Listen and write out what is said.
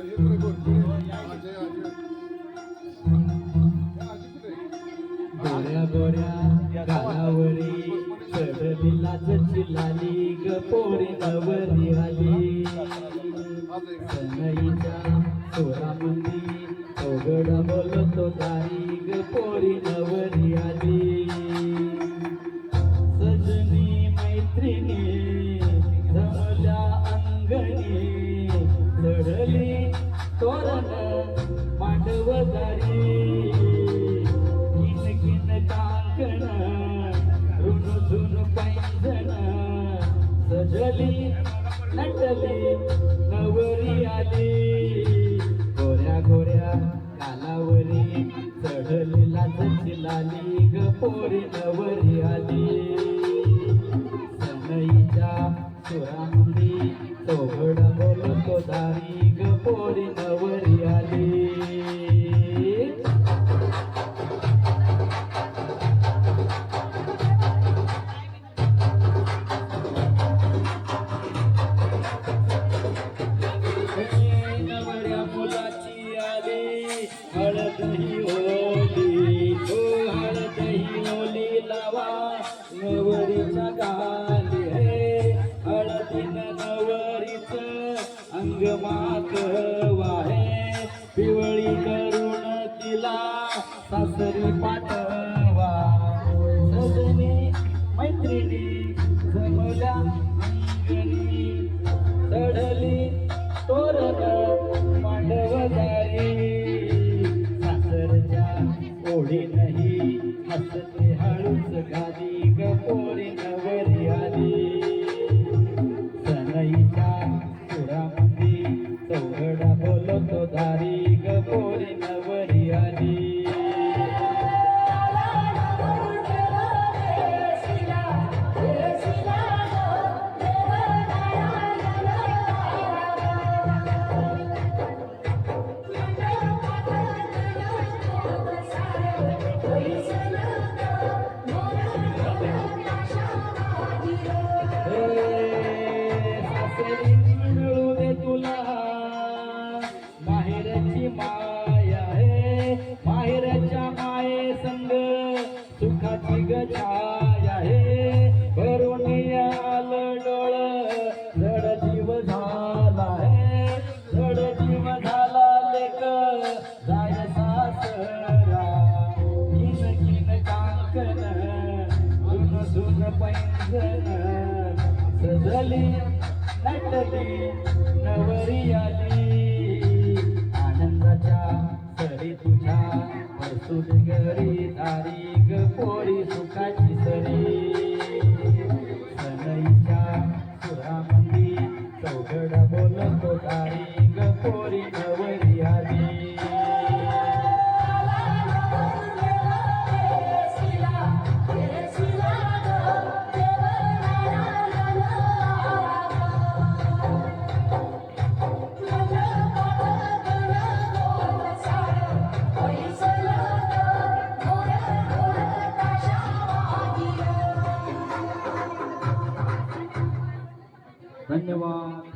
हे बरं अजय, अजय. गोऱ्या गोऱ्या गालावरी चढली लाज चिलाली ग पोरी नवरी आली अजय. सनईच्या सोरामंदी ओगडा बोलतो दारी ग पोरी नवरी सजली नटली नवरी आली. गोऱ्या गोऱ्या कालावरी चढली लाजची लाली ग पोरी नवरी आली. सनईच्या सुरांदी चौघड बोलतो दारी ग पोरी गाली हे हळदीन नवरीच अंग माकवाहे पिवळी करून तिला सासरी पाठवा. हो सजनी मैत्रिणी जमल्या अंगणी चढली तोरण मांडवदारी सासरच्या ओढी नाही हसते हळूच गादी धुन सजली नटली नवरी आली आनंदाच्या सरी तुझ्या परसुद घरी दारी ધન્યવાદ